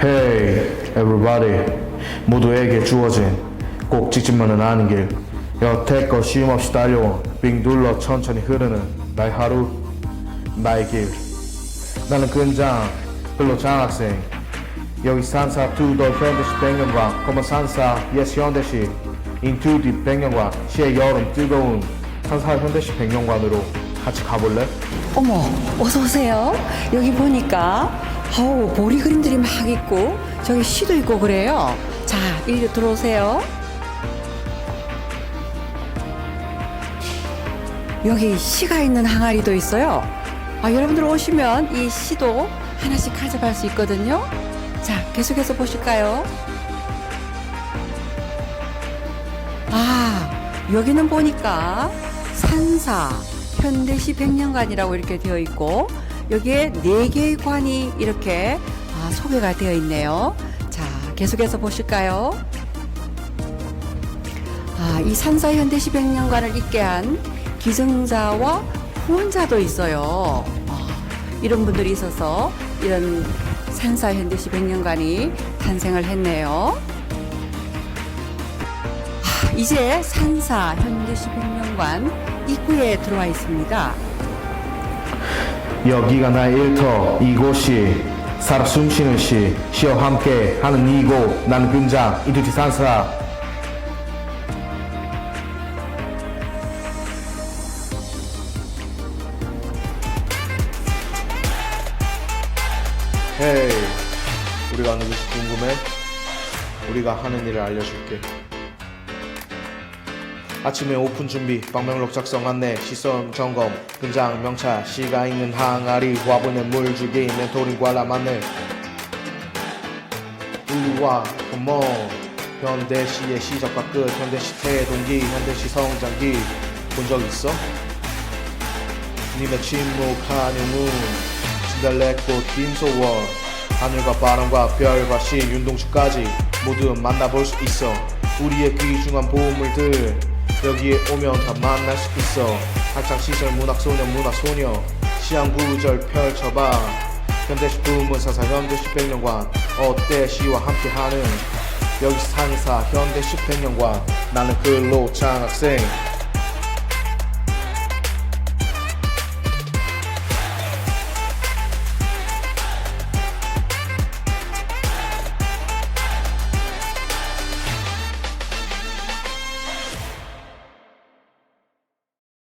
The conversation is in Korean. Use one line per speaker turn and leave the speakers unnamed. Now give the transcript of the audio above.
Hey, everybody. 모두에게 주어진 꼭 직진만은 아닌 길. 여태껏 쉼없이 달려온 빙 둘러 천천히 흐르는 나의 하루, 나의 길. 나는 근장, 흘러 장학생. 여기 산사 투더 현대식 백년관, 검은 산사 예스 현대식. 인투디 백년관, 시의 여름 뜨거운 산사 현대식 백년관으로 같이 가볼래?
어머, 어서 오세요. 여기 보니까 어우 보리 그림들이 막 있고 저기 시도 있고 그래요. 자, 이리 들어오세요. 여기 시가 있는 항아리도 있어요. 아, 여러분들 오시면 이 시도 하나씩 가져갈 수 있거든요. 자, 계속해서 보실까요? 아, 여기는 보니까 산사 현대시 백년관이라고 이렇게 되어 있고 여기에 네 개의 관이 이렇게 아, 소개가 되어 있네요. 자, 계속해서 보실까요? 아, 이 산사 현대 시 백년관을 있게 한 기증자와 후원자도 있어요. 아, 이런 분들이 있어서 이런 산사 현대 시 백년관이 탄생을 했네요. 아, 이제 산사 현대 시 백년관 입구에 들어와 있습니다.
여기가 나의 일터. 이곳이 살아 숨쉬는 시 시와 함께 하는 이곳. 나는 근장 이두티 산사. 헤이 우리가 누구지 궁금해? 우리가 하는 일을 알려줄게 아침에 오픈 준비, 방명록 작성 안내, 시선 점검, 분장 명차, 시가 있는 항아리, 화분에 물 주기, 멘토링 관람 안내. 우와, 컴온. 현대시의 시작과 끝, 현대시 태동기, 현대시 성장기. 본 적 있어? 님의 침묵한 영문, 진달래꽃 김소월, 하늘과 바람과 별과 시, 윤동주까지 모두 만나볼 수 있어. 우리의 귀중한 보물들 여기에 오면 다 만날 수 있어. 학창시절 문학소녀 문화소녀. 시향 구절 펼쳐봐. 현대시 부문 사사 현대시 백년관. 어때? 시와 함께하는. 여기 산사 현대시 백년관. 나는 근로 장학생